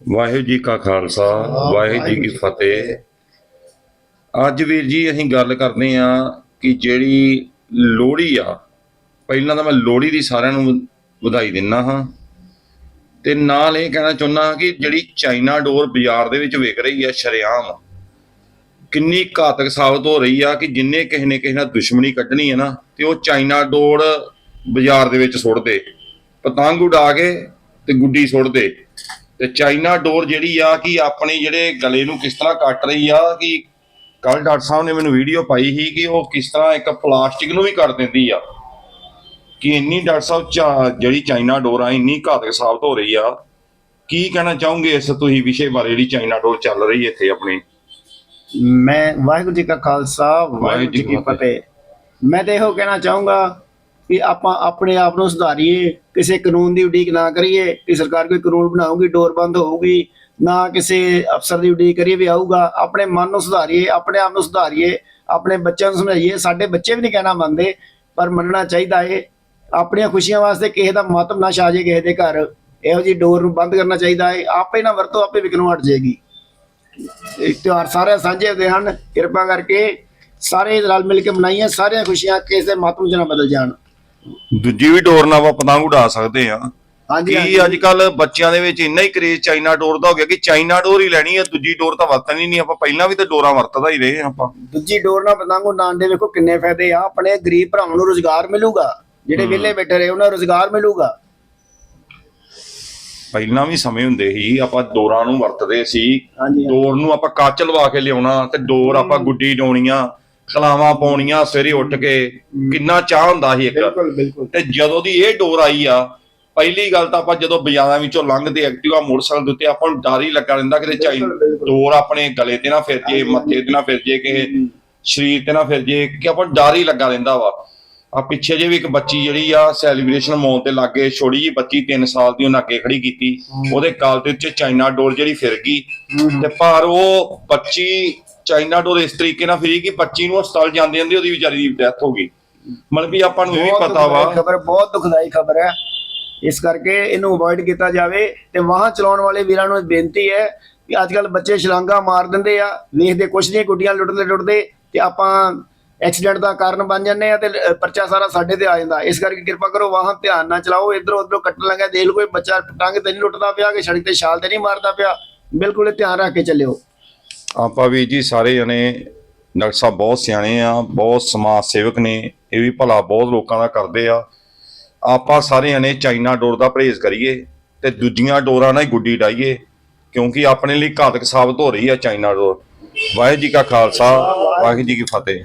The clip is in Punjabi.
ਵਾਹਿਗੁਰੂ ਜੀ ਕਾ ਖਾਲਸਾ ਵਾਹਿਗੁਰੂ ਜੀ ਕੀ ਫਤਿਹ। ਅੱਜ ਵੀਰ ਜੀ ਅਸੀਂ ਗੱਲ ਕਰਦੇ ਆ ਕਿ ਜਿਹੜੀ ਲੋਹੜੀ ਆ ਪਹਿਲਾਂ ਤਾਂ ਮੈਂ ਲੋਹੜੀ ਦੀ ਸਾਰਿਆਂ ਨੂੰ ਵਧਾਈ ਦਿੰਨਾ ਹਾਂ। ਤੇ ਨਾਲ ਇਹ ਕਹਿਣਾ ਚਾਹੁੰਦਾ ਕਿ ਜਿਹੜੀ ਚਾਈਨਾ ਡੋਰ ਬਾਜ਼ਾਰ ਦੇ ਵਿੱਚ ਵਿਕ ਰਹੀ ਆ ਸ਼ਰੇਆਮ ਕਿੰਨੀ ਘਾਤਕ ਸਾਬਤ ਹੋ ਰਹੀ ਆ ਕਿ ਜਿੰਨੇ ਕਿਸੇ ਨੇ ਕਿਸੇ ਨਾਲ ਦੁਸ਼ਮਣੀ ਕੱਢਣੀ ਹੈ ਨਾ ਤੇ ਉਹ ਚਾਈਨਾ ਡੋਰ ਬਾਜ਼ਾਰ ਦੇ ਵਿੱਚ ਸੁੱਟ ਦੇ ਪਤੰਗ ਉਡਾ ਕੇ ਤੇ ਗੁੱਡੀ ਸੁੱਟ ਦੇ ਤੇ ਚਾਈਨਾ ਡੋਰ ਜਿਹੜੀ ਆ ਕਿ ਆਪਣੇ ਜਿਹੜੇ ਗਲੇ ਨੂੰ ਕਿਸ ਤਰ੍ਹਾਂ ਕੱਟ ਰਹੀ ਆ ਕਿ ਕੱਲ ਡਾਕਟਰ ਸਾਹਿਬ ਨੇ ਮੈਨੂੰ ਵੀਡੀਓ ਪਾਈ ਸੀ ਕਿ ਉਹ ਕਿਸ ਤਰ੍ਹਾਂ ਇੱਕ ਪਲਾਸਟਿਕ ਨੂੰ ਵੀ ਕੱਟ ਦਿੰਦੀ ਆ। ਕਿ ਇੰਨੀ ਡਾਕਟਰ ਸਾਹਿਬ ਜਿਹੜੀ ਚਾਈਨਾ ਡੋਰ ਆ ਇੰਨੀ ਘਾਤਕ ਸਾਬਤ ਹੋ ਰਹੀ ਆ। ਕੀ ਕਹਿਣਾ ਚਾਹੋਗੇ ਇਸ ਤੁਸੀਂ ਵਿਸ਼ੇ ਬਾਰੇ ਜਿਹੜੀ ਚਾਈਨਾ ਡੋਰ ਚੱਲ ਰਹੀ ਹੈ ਇੱਥੇ ਆਪਣੀ? ਮੈਂ ਵਾਹਿਗੁਰੂ ਜੀ ਕਾ ਖਾਲਸਾ ਵਾਹਿਗੁਰੂ ਜੀ ਕੀ ਫਤਿਹ। ਮੈਂ ਤਾਂ ਇਹੋ ਕਹਿਣਾ ਚਾਹੂੰਗਾ ਕਿ ਆਪਾਂ ਆਪਣੇ ਆਪ ਨੂੰ ਸੁਧਾਰੀਏ, ਕਿਸੇ ਕਾਨੂੰਨ ਦੀ ਉਡੀਕ ਨਾ ਕਰੀਏ ਕਿ ਸਰਕਾਰ ਕੋਈ ਕਾਨੂੰਨ ਬਣਾਊਗੀ, ਡੋਰ ਬੰਦ ਹੋਊਗੀ, ਨਾ ਕਿਸੇ ਅਫਸਰ ਦੀ ਉਡੀਕ ਕਰੀਏ ਵੀ ਆਊਗਾ, ਆਪਣੇ ਮਨ ਨੂੰ ਸੁਧਾਰੀਏ, ਆਪਣੇ ਆਪ ਨੂੰ ਸੁਧਾਰੀਏ, ਆਪਣੇ ਬੱਚਿਆਂ ਨੂੰ ਸਮਝਾਈਏ, ਸਾਡੇ ਬੱਚੇ ਵੀ ਨਹੀਂ ਕਹਿਣਾ ਮੰਨਦੇ, ਪਰ ਮੰਨਣਾ ਚਾਹੀਦਾ ਏ। ਆਪਣੀਆਂ ਖੁਸ਼ੀਆਂ ਵਾਸਤੇ ਕਿਸੇ ਦਾ ਮਤਲਬ ਨਾ ਛਾ ਜੇ ਕਿਸੇ ਦੇ ਘਰ। ਇਹੋ ਜੀ ਡੋਰ ਨੂੰ ਬੰਦ ਕਰਨਾ ਚਾਹੀਦਾ ਏ। ਆਪੇ ਨਾ ਵਰਤੋ ਆਪੇ ਵਿਕਣੋਂ ਹਟ ਜਾਏਗੀ। ਤਿਉਹਾਰ ਸਾਰੇ ਸਾਂਝੇ ਹੁੰਦੇ ਹਨ। ਕਿਰਪਾ ਕਰਕੇ ਸਾਰੇ ਰਲ ਮਿਲ ਕੇ ਮਨਾਈਏ, ਸਾਰੀਆਂ ਖੁਸ਼ੀਆਂ ਕਿਸੇ ਦੇ ਮਾਤਮ ਚ ਨਾ ਬਦਲ ਜਾਣ। ਦੂਜੀ ਵੀ ਡੋਰ ਨਾਲ ਆਪਾਂ ਪਤੰਗ ਉਡਾ ਸਕਦੇ ਆ ਹਾਂਜੀ ਕੀ ਅੱਜ ਕੱਲ ਬੱਚਿਆਂ ਦੇ ਵਿੱਚ ਇੰਨਾ ਹੀ ਕਰੇਜ਼ ਚਾਈਨਾ ਡੋਰ ਦਾ ਹੋ ਗਿਆ ਕਿ ਚਾਈਨਾ ਡੋਰ ਹੀ ਲੈਣੀ ਹੈ ਦੂਜੀ ਡੋਰ ਤਾਂ ਵਰਤਣੀ ਨਹੀਂ ਆਪਾਂ ਪਹਿਲਾਂ ਵੀ ਤਾਂ ਡੋਰਾਂ ਵਰਤਦਾ ਹੀ ਰਹੇ ਆਪਾਂ। ਦੂਜੀ ਡੋਰ ਨਾਲ ਪਤੰਗ ਉਡਾਉਣ ਦੇ ਵੇਖੋ ਕਿੰਨੇ ਫਾਇਦੇ ਆ ਆਪਣੇ ਗਰੀਬ ਭਰਾਵਾਂ ਨੂੰ ਰੋਜ਼ਗਾਰ ਮਿਲੂਗਾ ਜਿਹੜੇ ਵਿਹਲੇ ਬੈਠੇ ਰਹੇ ਉਹਨਾਂ ਨੂੰ ਰੋਜ਼ਗਾਰ ਮਿਲੂਗਾ। ਪਹਿਲਾਂ ਵੀ ਸਮੇਂ ਹੁੰਦੇ ਸੀ ਆਪਾਂ ਡੋਰਾਂ ਨੂੰ ਵਰਤਦੇ ਸੀ ਹਾਂਜੀ ਡੋਰ ਨੂੰ ਆਪਾਂ ਕੱਚ ਲਵਾ ਕੇ ਲਿਆਉਣਾ ਤੇ ਡੋਰ ਆਪਾਂ ਗੁੱਡੀ ਡਾਉਣੀਆਂ ਖਲਾਵਾਂ ਪਾਉਣੀਆਂ ਸਵੇਰੇ ਉੱਠ ਕੇ ਕਿੰਨਾ ਚਾਹ ਹੁੰਦਾ ਸੀ ਇੱਕ। ਬਿਲਕੁਲ ਬਿਲਕੁਲ। ਤੇ ਜਦੋਂ ਦੀ ਇਹ ਡੋਰ ਆਈ ਆ ਪਹਿਲੀ ਗੱਲ ਤਾਂ ਆਪਾਂ ਜਦੋਂ ਬਾਜ਼ਾਰਾਂ ਵਿੱਚੋਂ ਲੰਘਦੇ ਐਕਟਿਵਾ ਮੋਟਰਸਾਈਕਲ ਦੇ ਉੱਤੇ ਆਪਾਂ ਨੂੰ ਡਰ ਹੀ ਲੱਗਾ ਰਹਿੰਦਾ ਕਿ ਚਾਈ। ਡੋਰ ਆਪਣੇ ਗਲੇ ਤੇ ਨਾ ਫਿਰ ਜੇ ਮੱਥੇ ਤੇ ਨਾ ਫਿਰ ਜੇ ਕਿਸੇ ਸਰੀਰ ਤੇ ਨਾ ਫਿਰ ਜੇ ਕਿ ਆਪਾਂ ਨੂੰ ਡਰ ਹੀ ਲੱਗਾ ਰਹਿੰਦਾ ਵਾ। ਆ ਪਿੱਛੇ ਜੇ ਵੀ ਇੱਕ ਬੱਚੀ ਜਿਹੜੀ ਆ ਸੈਲੀਬ੍ਰੇਸ਼ਨ ਮੌਲ ਤੇ ਲਾਗੇ ਛੋੜੀ ਜੀ ਬੱਚੀ 3 ਸਾਲ ਦੀ ਉਹਨਾਂ ਅੱਗੇ ਖੜੀ ਕੀਤੀ। ਉਹਦੇ ਦੇ ਉੱਤੇ ਚਾਈਨਾ ਡੋਰ ਜਿਹੜੀ ਫਿਰ ਗਈ। ਤੇ ਪਰ ਉਹ ਬੱਚੀ ਚਾਈਨਾ ਡੋਰ ਇਸ ਤਰੀਕੇ ਨਾਲ ਫਿਰੀ ਕਿ ਬੱਚੀ ਨੂੰ ਹਸਪਤਾਲ ਜਾਂਦੇ ਜਾਂਦੇ ਉਹਦੀ ਵਿਚਾਰੀ ਦੀ ਡੈਥ ਹੋ ਗਈ। ਮਤਲਬ ਵੀ ਆਪਾਂ ਨੂੰ ਇਹ ਵੀ ਪਤਾ ਵਾ। ਖਬਰ ਬਹੁਤ ਦੁਖਦਾਈ ਖਬਰ ਹੈ। ਇਸ ਕਰਕੇ ਇਹਨੂੰ ਅਵੋਇਡ ਕੀਤਾ ਜਾਵੇ ਤੇ ਵਾਹਨ ਚਲਾਉਣ ਵਾਲੇ ਵੀਰਾਂ ਨੂੰ ਬੇਨਤੀ ਹੈ ਕਿ ਅੱਜ ਕੱਲ ਬੱਚੇ ਛਲਾਂਗਾ ਮਾਰ ਦਿੰਦੇ ਆ ਵੇਖਦੇ ਕੁਛ ਨਹੀਂ ਗੁੱਡੀਆਂ ਲੁੱਟਦੇ ਲੁੱਟਦੇ ਤੇ ਆਪਾਂ ਐਕਸੀਡੈਂਟ ਦਾ ਕਾਰਨ ਬਣ ਜਾਂਦੇ ਆ ਤੇ ਪਰਚਾ ਸਾਰਾ ਸਾਡੇ ਤੇ ਆ ਜਾਂਦਾ। ਇਸ ਕਰਕੇ ਕਿਰਪਾ ਕਰੋ ਵਾਹਨ ਧਿਆਨ ਨਾਲ ਚਲਾਓ ਇਧਰੋਂ ਉਧਰੋਂ ਕੱਟਣ ਲੱਗਾ ਦੇਖ ਲਓ ਕੋਈ ਬੱਚਾ ਟੰਗ ਤੇ ਨਹੀਂ ਲੁੱਟਦਾ ਪਿਆ ਕਿ ਸੜਕ ਤੇ ਛਾਲ ਤੇ ਨਹੀਂ ਮਾਰਦਾ ਪਿਆ। ਬਿਲਕੁਲ ਧਿਆਨ ਰੱਖ ਕੇ ਚੱਲਿਓ। ਆਪਾਂ ਵੀ ਜੀ ਸਾਰੇ ਜਣੇ ਡਾਕਟਰ ਸਾਹਿਬ ਬਹੁਤ ਸਿਆਣੇ ਆ, ਬਹੁਤ ਸਮਾਜ ਸੇਵਕ ਨੇ, ਇਹ ਵੀ ਭਲਾ ਬਹੁਤ ਲੋਕਾਂ ਦਾ ਕਰਦੇ ਆ। ਆਪਾਂ ਸਾਰੇ ਜਣੇ ਚਾਈਨਾ ਡੋਰ ਦਾ ਪਰਹੇਜ਼ ਕਰੀਏ ਤੇ ਦੂਜੀਆਂ ਡੋਰਾਂ ਨਾਲ ਹੀ ਗੁੱਡੀ ਡਾਈਏ ਕਿਉਂਕਿ ਆਪਣੇ ਲਈ ਘਾਤਕ ਸਾਬਤ ਹੋ ਰਹੀ ਆ ਚਾਈਨਾ ਡੋਰ। ਵਾਹਿਗੁਰੂ ਜੀ ਕਾ ਖਾਲਸਾ, ਵਾਹਿਗੁਰੂ ਜੀ ਕੀ ਫਤਿਹ।